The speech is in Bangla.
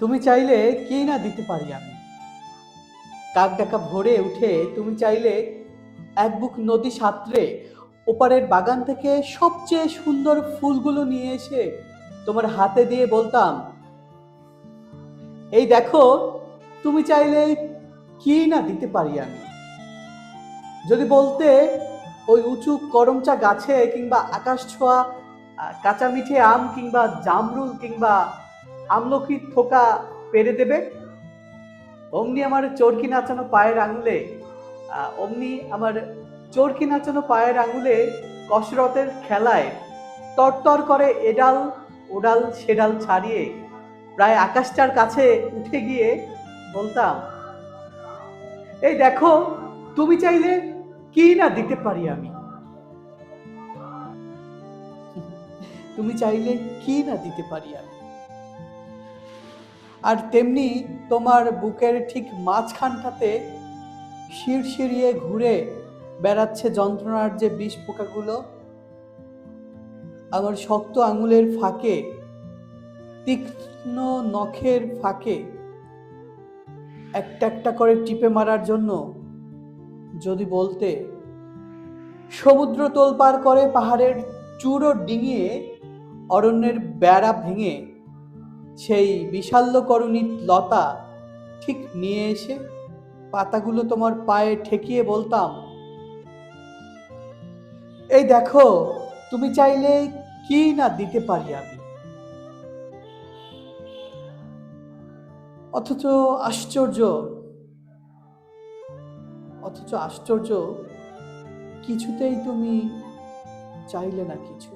তুমি চাইলে কি না দিতে পারি আমি? কাক ডাকা ভোরে উঠে তুমি চাইলে এক বুক নদী সাঁতরে ওপারের বাগান থেকে সবচেয়ে সুন্দর ফুলগুলো নিয়ে এসে তোমার হাতে দিয়ে বলতাম, এই দেখো, তুমি চাইলে কি না দিতে পারি আমি? যদি বলতে ওই উঁচু করমচা গাছে কিংবা আকাশ ছোঁয়া কাঁচা মিঠে আম কিংবা জামরুল কিংবা আমলকির থোকা পেরে দেবে। অমনি আমার চরকি নাচানো পায়ের আঙুলে অমনি আমার চরকি নাচানো পায়ের আঙুলে কসরতের খেলায় তরতর করে এডাল, ওডাল, সেডাল ছাড়িয়ে প্রায় আকাশটার কাছে উঠে গিয়ে বলতাম, এই দেখো, তুমি চাইলে কি না দিতে পারি আমি? তুমি চাইলে কি না দিতে পারি আমি? আর তেমনি তোমার বুকের ঠিক মাঝখানটাতে শিরশিরিয়ে ঘুরে বেড়াচ্ছে যন্ত্রণার যে বিষ পোকাগুলো। আমার শক্ত আঙুলের ফাঁকে, তীক্ষ্ণ নখের ফাঁকে একটা একটা করে টিপে মারার জন্য যদি বলতে সমুদ্র তোল পার করে পাহাড়ের চূড়ো ডিঙিয়ে অরণ্যের বেড়া ভেঙে সেই বিশাল্যকরণী লতা ঠিক নিয়ে এসে পাতাগুলো তোমার পায়ে ঠেকিয়ে বলতাম, এই দেখো, তুমি চাইলে কি না দিতে পারি আমি? অথচ আশ্চর্য অথচ আশ্চর্য, কিছুতেই তুমি চাইলে না কিছু।